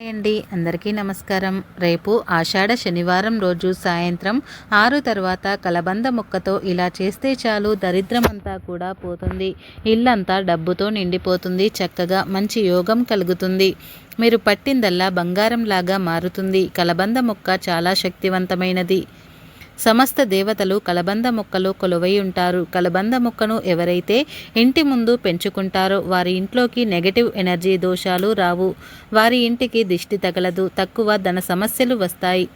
అండి. అందరికీ నమస్కారం. రేపు ఆషాఢ శనివారం రోజు సాయంత్రం ఆరు తర్వాత కలబంద ముక్కతో ఇలా చేస్తే చాలు దరిద్రమంతా కూడా పోతుంది. ఇల్లంతా డబ్బుతో నిండిపోతుంది. చక్కగా మంచి యోగం కలుగుతుంది. మీరు పట్టిందల్లా బంగారంలాగా మారుతుంది. కలబంద మొక్క చాలా శక్తివంతమైనది. సమస్త దేవతలు కలబంద మొక్కలు కొలువై ఉంటారు. కలబంద మొక్కను ఎవరైతే ఇంటి ముందు పెంచుకుంటారో వారి ఇంట్లోకి నెగటివ్ ఎనర్జీ దోషాలు రావు. వారి ఇంటికి దిష్టి తగలదు. తక్కువ ధన సమస్యలు వస్తాయి.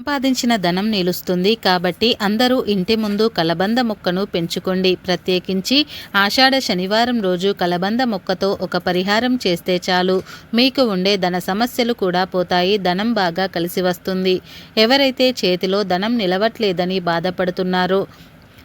సంపాదించిన ధనం నిలుస్తుంది కాబట్టి అందరూ ఇంటి ముందు కలబంద మొక్కను పెంచుకోండి. ప్రత్యేకించి ఆషాఢ శనివారం రోజు కలబంద మొక్కతో ఒక పరిహారం చేస్తే చాలు. మీకు ఉండే ధన సమస్యలు కూడా పోతాయి. ధనం బాగా కలిసి వస్తుంది. ఎవరైతే చేతిలో ధనం నిలవట్లేదని బాధపడుతున్నారో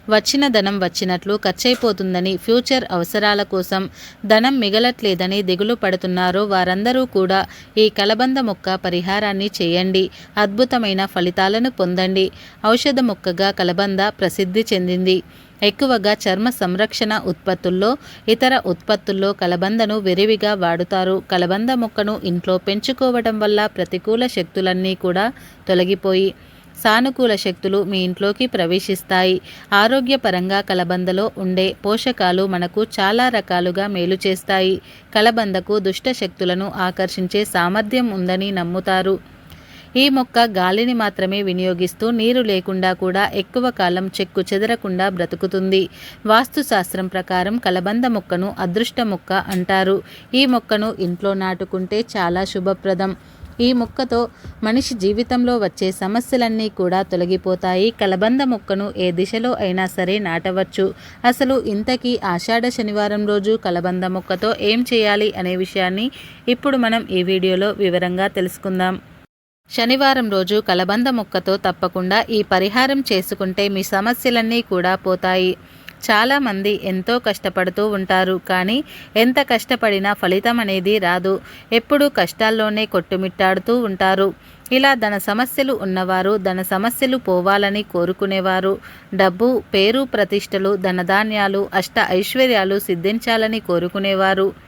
వచ్చిన ధనం వచ్చినట్లు ఖర్చయిపోతుందని ఫ్యూచర్ అవసరాల కోసం ధనం మిగలట్లేదని దిగులు పడుతున్నారో. వారందరూ కూడా ఈ కలబంద మొక్క పరిహారాన్ని చేయండి. అద్భుతమైన ఫలితాలను పొందండి. ఔషధ మొక్కగా కలబంద ప్రసిద్ధి చెందింది. ఎక్కువగా చర్మ సంరక్షణ ఉత్పత్తుల్లో ఇతర ఉత్పత్తుల్లో కలబందను విరివిగా వాడుతారు. కలబంద మొక్కను ఇంట్లో పెంచుకోవడం వల్ల ప్రతికూల శక్తులన్నీ కూడా తొలగిపోయి సానుకూల శక్తులు మీ ఇంట్లోకి ప్రవేశిస్తాయి. ఆరోగ్యపరంగా కలబందలో ఉండే పోషకాలు మనకు చాలా రకాలుగా మేలు చేస్తాయి. కలబందకు దుష్ట శక్తులను ఆకర్షించే సామర్థ్యం ఉందని నమ్ముతారు. ఈ మొక్క గాలిని మాత్రమే వినియోగిస్తూ నీరు లేకుండా కూడా ఎక్కువ కాలం చెక్కు చెదరకుండా బ్రతుకుతుంది. వాస్తుశాస్త్రం ప్రకారం కలబంద మొక్కను అదృష్ట మొక్క అంటారు. ఈ మొక్కను ఇంట్లో నాటుకుంటే చాలా శుభప్రదం. ఈ మొక్కతో మనిషి జీవితంలో వచ్చే సమస్యలన్నీ కూడా తొలగిపోతాయి. కలబంద మొక్కను ఏ దిశలో అయినా సరే నాటవచ్చు. అసలు ఇంతకీ ఆషాఢ శనివారం రోజు కలబంద మొక్కతో ఏం చేయాలి అనే విషయాన్ని ఇప్పుడు మనం ఈ వీడియోలో వివరంగా తెలుసుకుందాం. శనివారం రోజు కలబంద మొక్కతో తప్పకుండా ఈ పరిహారం చేసుకుంటే మీ సమస్యలన్నీ కూడా పోతాయి. చాలామంది ఎంతో కష్టపడుతూ ఉంటారు కానీ ఎంత కష్టపడినా ఫలితం అనేది రాదు. ఎప్పుడూ కష్టాల్లోనే కొట్టుమిట్టాడుతూ ఉంటారు. ఇలా ధన సమస్యలు ఉన్నవారు ధన సమస్యలు పోవాలని కోరుకునేవారు. డబ్బు పేరు ప్రతిష్టలు ధనధాన్యాలు అష్ట ఐశ్వర్యాలు సిద్ధించాలని కోరుకునేవారు.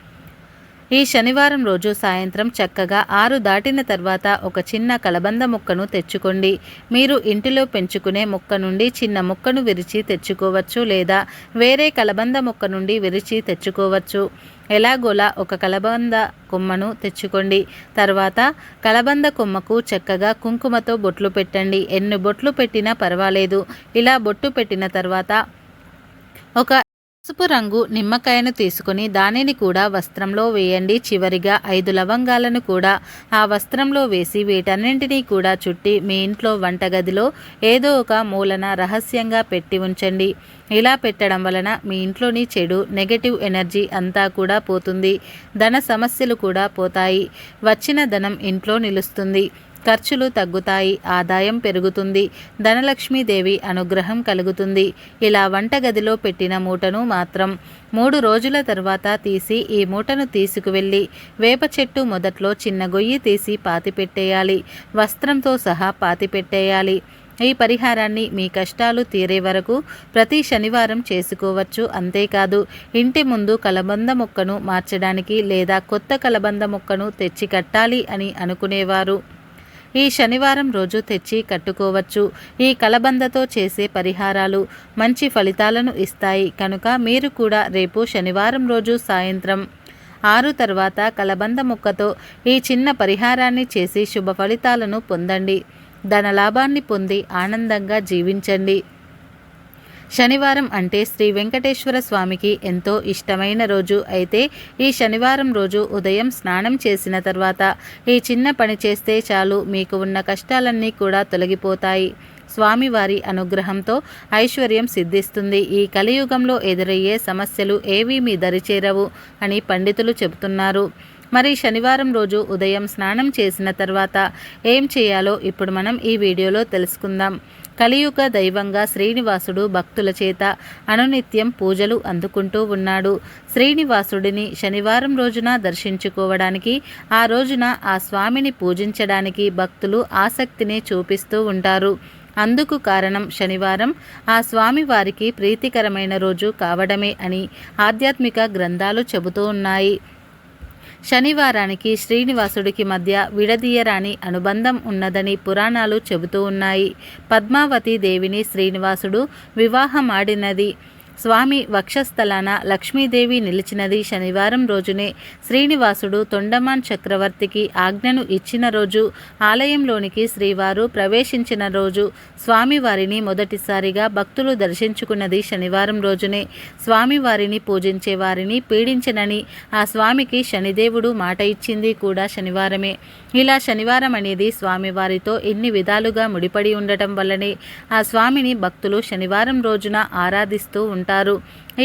ఈ శనివారం రోజు సాయంత్రం చక్కగా ఆరు దాటిన తర్వాత ఒక చిన్న కలబంద ముక్కను తెచ్చుకోండి. మీరు ఇంటిలో పెంచుకునే ముక్క నుండి చిన్న ముక్కను విరిచి తెచ్చుకోవచ్చు లేదా వేరే కలబంద ముక్క నుండి విరిచి తెచ్చుకోవచ్చు. ఎలాగోలా ఒక కలబంద కొమ్మను తెచ్చుకోండి. తర్వాత కలబంద కొమ్మకు చక్కగా కుంకుమతో బొట్లు పెట్టండి. ఎన్ని బొట్లు పెట్టినా పర్వాలేదు. ఇలా బొట్టు పెట్టిన తర్వాత ఒక పసుపు రంగు నిమ్మకాయను తీసుకుని దానిని కూడా వస్త్రంలో వేయండి. చివరిగా ఐదు లవంగాలను కూడా ఆ వస్త్రంలో వేసి వీటన్నింటినీ కూడా చుట్టి మీ ఇంట్లో వంటగదిలో ఏదో ఒక మూలన రహస్యంగా పెట్టి ఉంచండి. ఇలా పెట్టడం వలన మీ ఇంట్లోని చెడు నెగటివ్ ఎనర్జీ అంతా కూడా పోతుంది. ధన సమస్యలు కూడా పోతాయి. వచ్చిన ధనం ఇంట్లో నిలుస్తుంది. ఖర్చులు తగ్గుతాయి ఆదాయం పెరుగుతుంది ధనలక్ష్మీదేవి అనుగ్రహం కలుగుతుంది. ఇలా వంటగదిలో పెట్టిన మూటను మాత్రం మూడు రోజుల తర్వాత తీసి ఈ మూటను తీసుకువెళ్ళి వేప చెట్టు మొదట్లో చిన్న గొయ్యి తీసి పాతిపెట్టేయాలి వస్త్రంతో సహా పాతిపెట్టేయాలి ఈ పరిహారాన్ని మీ కష్టాలు తీరే వరకు ప్రతి శనివారం చేసుకోవచ్చు. అంతేకాదు ఇంటి ముందు కలబంద మొక్కను మార్చడానికి లేదా కొత్త కలబంద మొక్కను తెచ్చి కట్టాలి అని అనుకునేవారు. ఈ శనివారం రోజు తెచ్చి కట్టుకోవచ్చు. ఈ కలబందతో చేసే పరిహారాలు మంచి ఫలితాలను ఇస్తాయి. కనుక మీరు కూడా రేపు శనివారం రోజు సాయంత్రం ఆరు తర్వాత కలబంద ముక్కతో ఈ చిన్న పరిహారాన్ని చేసి శుభ ఫలితాలను పొందండి. ధనలాభాన్ని పొంది ఆనందంగా జీవించండి. శనివారం అంటే శ్రీ వెంకటేశ్వర స్వామికి ఎంతో ఇష్టమైన రోజు. అయితే ఈ శనివారం రోజు ఉదయం స్నానం చేసిన తర్వాత ఈ చిన్న పని చేస్తే చాలు మీకు ఉన్న కష్టాలన్నీ కూడా తొలగిపోతాయి. స్వామివారి అనుగ్రహంతో ఐశ్వర్యం సిద్ధిస్తుంది. ఈ కలియుగంలో ఎదురయ్యే సమస్యలు ఏవీ మీ దరిచేరవు అని పండితులు చెబుతున్నారు. మరి శనివారం రోజు ఉదయం స్నానం చేసిన తర్వాత ఏం చేయాలో ఇప్పుడు మనం ఈ వీడియోలో తెలుసుకుందాం. కలియుగ దైవంగా శ్రీనివాసుడు భక్తుల చేత అనునిత్యం పూజలు అందుకుంటూ ఉన్నాడు. శ్రీనివాసుడిని శనివారం రోజున దర్శించుకోవడానికి ఆ రోజున ఆ స్వామిని పూజించడానికి భక్తులు ఆసక్తిని చూపిస్తూ ఉంటారు. అందుకు కారణం శనివారం ఆ స్వామి వారికి ప్రీతికరమైన రోజు కావడమే అని ఆధ్యాత్మిక గ్రంథాలు చెబుతూ ఉన్నాయి. శనివారానికి శ్రీనివాసుడికి మధ్య విడదీయరాని అనుబంధం ఉన్నదని పురాణాలు చెబుతూ ఉన్నాయి. పద్మావతి దేవిని శ్రీనివాసుడు వివాహమాడినది. స్వామి వక్షస్థలాన లక్ష్మీదేవి నిలిచినది శనివారం రోజునే శ్రీనివాసుడు తొండమాన్ చక్రవర్తికి ఆజ్ఞను ఇచ్చిన రోజు ఆలయంలోనికి శ్రీవారు ప్రవేశించిన రోజు స్వామివారిని మొదటిసారిగా భక్తులు దర్శించుకున్నది శనివారం రోజునే. స్వామివారిని పూజించే వారిని పీడించనని ఆ స్వామికి శనిదేవుడు మాట ఇచ్చింది కూడా శనివారమే. ఇలా శనివారం అనేది స్వామివారితో ఎన్ని విధాలుగా ముడిపడి ఉండటం వల్లనే ఆ స్వామిని భక్తులు శనివారం రోజున ఆరాధిస్తూ ఉంటారు.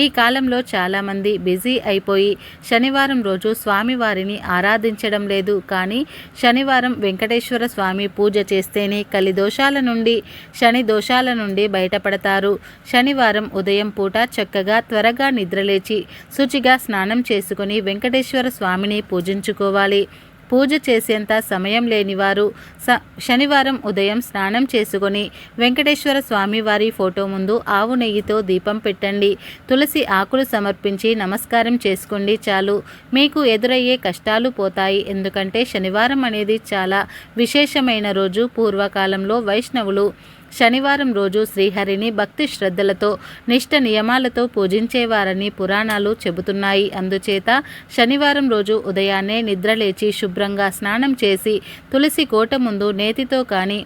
ఈ కాలంలో చాలామంది బిజీ అయిపోయి శనివారం రోజు స్వామివారిని ఆరాధించడం లేదు. కానీ శనివారం వెంకటేశ్వర స్వామి పూజ చేస్తేనే కలి దోషాల నుండి శని దోషాల నుండి బయటపడతారు. శనివారం ఉదయం పూట చక్కగా త్వరగా నిద్రలేచి శుచిగా స్నానం చేసుకుని వెంకటేశ్వర స్వామిని పూజించుకోవాలి. పూజ చేసేంత సమయం లేనివారు స శనివారం ఉదయం స్నానం చేసుకొని వెంకటేశ్వర స్వామి వారి ఫోటో ముందు ఆవు నెయ్యితో దీపం పెట్టండి. తులసి ఆకులు సమర్పించి నమస్కారం చేసుకోండి చాలు. మీకు ఎదురయ్యే కష్టాలు పోతాయి. ఎందుకంటే శనివారం అనేది చాలా విశేషమైన రోజు. పూర్వకాలంలో వైష్ణవులు శనివారం రోజు శ్రీహరిని భక్తి శ్రద్ధలతో నిష్ట నియమాలతో పూజించేవారని పురాణాలు చెబుతున్నాయి. అందుచేత శనివారం రోజు ఉదయాన్నే నిద్రలేచి శుభ్రంగా స్నానం చేసి తులసి కోట ముందు నేతితో కానీ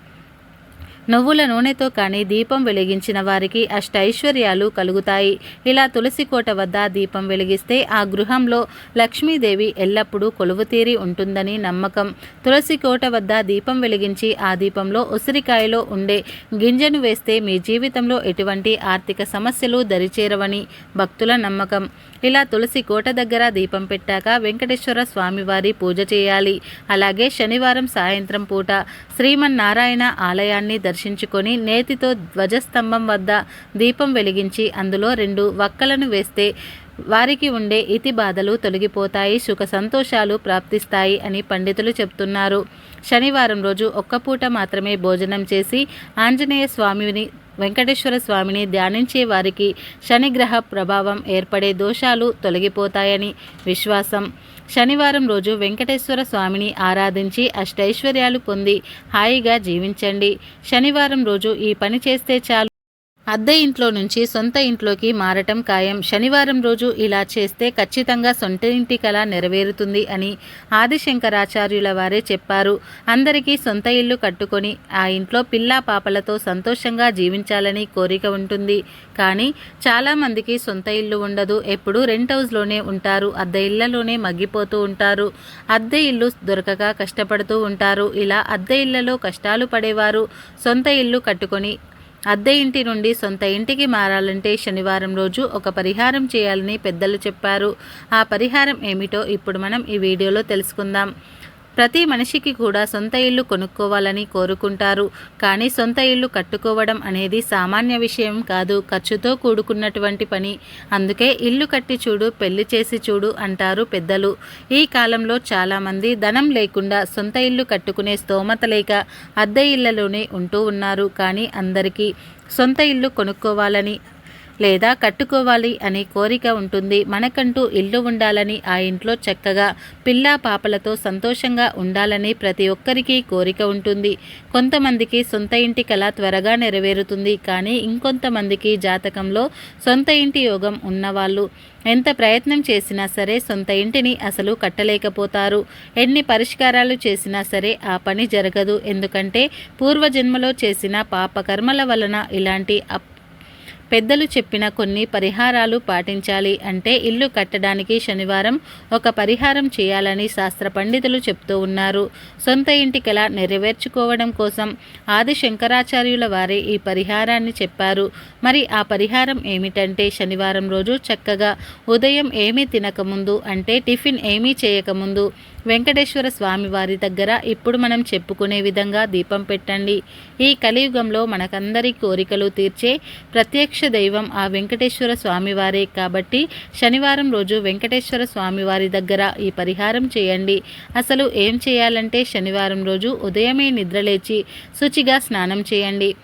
నువ్వుల నూనెతో కానీ దీపం వెలిగించిన వారికి అష్టైశ్వర్యాలు కలుగుతాయి. ఇలా తులసి కోట వద్ద దీపం వెలిగిస్తే ఆ గృహంలో లక్ష్మీదేవి ఎల్లప్పుడూ కొలువుతీరి ఉంటుందని నమ్మకం. తులసి కోట వద్ద దీపం వెలిగించి ఆ దీపంలో ఉసిరికాయలో ఉండే గింజను వేస్తే మీ జీవితంలో ఎటువంటి ఆర్థిక సమస్యలు దరిచేరవని భక్తుల నమ్మకం. ఇలా తులసి కోట దగ్గర దీపం పెట్టాక వెంకటేశ్వర స్వామివారి పూజ చేయాలి. అలాగే శనివారం సాయంత్రం పూట శ్రీమన్నారాయణ ఆలయాన్ని దర్శించుకొని నేతితో ధ్వజస్తంభం వద్ద దీపం వెలిగించి అందులో రెండు వక్కలను వేస్తే వారికి ఉండే ఇతి బాధలు తొలగిపోతాయి సుఖ సంతోషాలు ప్రాప్తిస్తాయి అని పండితులు చెప్తున్నారు. శనివారం రోజు ఒక్క పూట మాత్రమే భోజనం చేసి ఆంజనేయ స్వామిని వెంకటేశ్వర స్వామిని ధ్యానించే వారికి శనిగ్రహ ప్రభావం ఏర్పడే దోషాలు తొలగిపోతాయని విశ్వాసం. శనివారం రోజు వెంకటేశ్వర స్వామిని ఆరాధించి అష్టైశ్వర్యాలు పొంది హాయిగా జీవించండి. శనివారం రోజు ఈ పని చేస్తే చాలు. అద్దె ఇంట్లో నుంచి సొంత ఇంట్లోకి మారటం ఖాయం. శనివారం రోజు ఇలా చేస్తే ఖచ్చితంగా సొంత ఇంటి కళ నెరవేరుతుంది అని ఆదిశంకరాచార్యుల వారే చెప్పారు. అందరికీ సొంత ఇల్లు కట్టుకొని ఆ ఇంట్లో పిల్లా పాపలతో సంతోషంగా జీవించాలని కోరిక ఉంటుంది. కానీ చాలామందికి సొంత ఇల్లు ఉండదు. ఎప్పుడూ రెంట్ హౌస్లోనే ఉంటారు. అద్దె ఇళ్ళలోనే మగ్గిపోతూ ఉంటారు. అద్దె ఇల్లు దొరకక కష్టపడుతూ ఉంటారు. ఇలా అద్దె ఇళ్ళలో కష్టాలు పడేవారు. సొంత ఇల్లు కట్టుకొని అద్దె ఇంటి నుండి సొంత ఇంటికి మారాలంటే శనివారం రోజు ఒక పరిహారం చేయాలని పెద్దలు చెప్పారు. ఆ పరిహారం ఏమిటో ఇప్పుడు మనం ఈ వీడియోలో తెలుసుకుందాం. ప్రతి మనిషికి కూడా సొంత ఇల్లు కొనుక్కోవాలని కోరుకుంటారు. కానీ సొంత ఇల్లు కట్టుకోవడం అనేది సామాన్య విషయం కాదు ఖర్చుతో కూడుకున్నటువంటి పని. అందుకే ఇల్లు కట్టి చూడు పెళ్ళి చేసి చూడు అంటారు పెద్దలు. ఈ కాలంలో చాలామంది ధనం లేకుండా సొంత ఇల్లు కట్టుకునే స్తోమత లేక అద్దె ఇళ్ళలోనే ఉంటూ ఉన్నారు. కానీ అందరికీ సొంత ఇల్లు కొనుక్కోవాలని లేదా కట్టుకోవాలి అనే కోరిక ఉంటుంది. మనకంటూ ఇల్లు ఉండాలని ఆ ఇంట్లో చక్కగా పిల్ల పాపలతో సంతోషంగా ఉండాలని ప్రతి ఒక్కరికి కోరిక ఉంటుంది. కొంతమందికి సొంత ఇంటి కళ త్వరగా నెరవేరుతుంది. కానీ ఇంకొంతమందికి జాతకంలో సొంత ఇంటి యోగం ఉన్నవాళ్ళు ఎంత ప్రయత్నం చేసినా సరే సొంత ఇంటిని అసలు కట్టలేకపోతారు. ఎన్ని పరిష్కారాలు చేసినా సరే ఆ పని జరగదు. ఎందుకంటే పూర్వజన్మలో చేసిన పాపకర్మల వలన ఇలాంటి అప్ పెద్దలు చెప్పిన కొన్ని పరిహారాలు పాటించాలి అంటే ఇల్లు కట్టడానికి శనివారం ఒక పరిహారం చేయాలని శాస్త్ర పండితులు చెప్తూ ఉన్నారు. సొంత ఇంటి కళ నెరవేర్చుకోవడం కోసం ఆది శంకరాచార్యుల వారే ఈ పరిహారాన్ని చెప్పారు. మరి ఆ పరిహారం ఏమిటంటే శనివారం రోజు చక్కగా ఉదయం ఏమీ తినకముందు అంటే టిఫిన్ ఏమీ చేయకముందు వెంకటేశ్వర స్వామి వారి దగ్గర ఇప్పుడు మనం చెప్పుకునే విధంగా దీపం పెట్టండి. ఈ కలియుగంలో మనకందరి కోరికలు తీర్చే ప్రత్యక్ష దైవం ఆ వెంకటేశ్వర స్వామివారే కాబట్టి శనివారం రోజు వెంకటేశ్వర స్వామివారి దగ్గర ఈ పరిహారం చేయండి. అసలు ఏం చేయాలంటే శనివారం రోజు ఉదయమే నిద్రలేచి శుచిగా స్నానం చేయండి.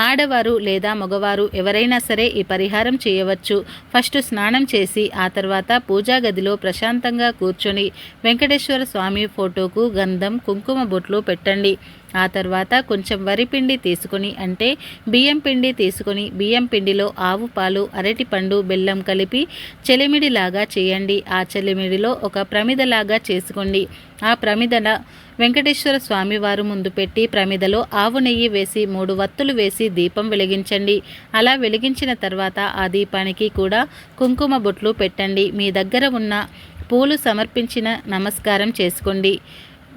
ఆడవారు లేదా మగవారు ఎవరైనా సరే ఈ పరిహారం చేయవచ్చు. ఫస్ట్ స్నానం చేసి ఆ తర్వాత పూజా గదిలో ప్రశాంతంగా కూర్చొని వెంకటేశ్వర స్వామి ఫోటోకు గంధం కుంకుమ బొట్లు పెట్టండి. ఆ తర్వాత కొంచెం వరి పిండి తీసుకొని అంటే బియ్యం పిండి తీసుకొని బియ్యం పిండిలో ఆవు పాలు అరటిపండు బెల్లం కలిపి చెలిమిడిలాగా చేయండి. ఆ చెలిమిడిలో ఒక ప్రమిదలాగా చేసుకోండి. ఆ ప్రమిదన వెంకటేశ్వర స్వామి వారు ముందు పెట్టి ప్రమిదలో ఆవు నెయ్యి వేసి మూడు వత్తులు వేసి దీపం వెలిగించండి. అలా వెలిగించిన తర్వాత ఆ దీపానికి కూడా కుంకుమ బొట్లు పెట్టండి. మీ దగ్గర ఉన్న పూలు సమర్పించిన నమస్కారం చేసుకోండి.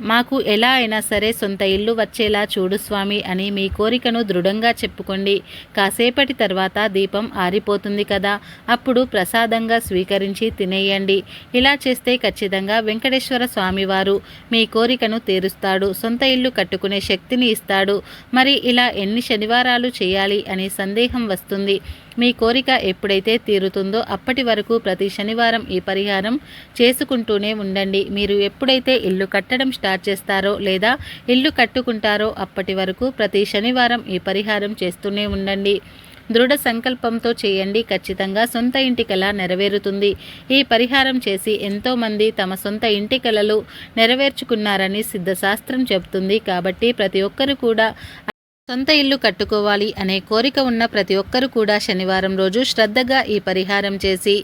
మాకు ఎలా అయినా సరే సొంత ఇల్లు వచ్చేలా చూడు స్వామి అని మీ కోరికను దృఢంగా చెప్పుకోండి. కాసేపటి తర్వాత దీపం ఆరిపోతుంది కదా. అప్పుడు ప్రసాదంగా స్వీకరించి తినేయండి. ఇలా చేస్తే ఖచ్చితంగా వెంకటేశ్వర స్వామివారు మీ కోరికను తీరుస్తాడు. సొంత ఇల్లు కట్టుకునే శక్తిని ఇస్తాడు. మరి ఇలా ఎన్ని శనివారాలు చేయాలి అనే సందేహం వస్తుంది. మీ కోరిక ఎప్పుడైతే తీరుతుందో అప్పటి వరకు ప్రతి శనివారం ఈ పరిహారం చేసుకుంటూనే ఉండండి. మీరు ఎప్పుడైతే ఇల్లు కట్టడం స్టార్ట్ చేస్తారో లేదా ఇల్లు కట్టుకుంటారో అప్పటి వరకు ప్రతి శనివారం ఈ పరిహారం చేస్తూనే ఉండండి. దృఢ సంకల్పంతో చేయండి. ఖచ్చితంగా సొంత ఇంటి కళ నెరవేరుతుంది. ఈ పరిహారం చేసి ఎంతోమంది తమ సొంత ఇంటి కళలు నెరవేర్చుకున్నారని సిద్ధశాస్త్రం చెబుతుంది. కాబట్టి ప్రతి ఒక్కరు కూడా సొంత ఇల్లు కట్టుకోవాలి అనే కోరిక ఉన్న ప్రతి ఒక్కరు కూడా శనివారం రోజు శ్రద్ధగా ఈ పరిహారం చేసి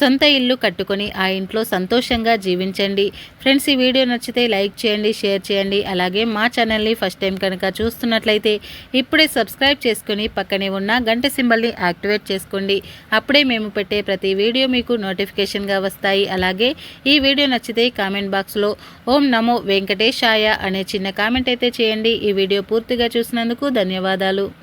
సొంత ఇల్లు కట్టుకొని ఆ ఇంట్లో సంతోషంగా జీవించండి. ఫ్రెండ్స్ ఈ వీడియో నచ్చితే లైక్ చేయండి షేర్ చేయండి. అలాగే మా ఛానల్ని ఫస్ట్ టైం కనుక చూస్తున్నట్లయితే ఇప్పుడే సబ్స్క్రైబ్ చేసుకుని పక్కనే ఉన్న గంట సింబల్ని యాక్టివేట్ చేసుకోండి. అప్పుడే మేము పెట్టే ప్రతి వీడియో మీకు నోటిఫికేషన్గా వస్తాయి. అలాగే ఈ వీడియో నచ్చితే కామెంట్ బాక్స్లో ఓం నమో వెంకటేశాయ అనే చిన్న కామెంట్ అయితే చేయండి. ఈ వీడియో పూర్తిగా చూసినందుకు ధన్యవాదాలు.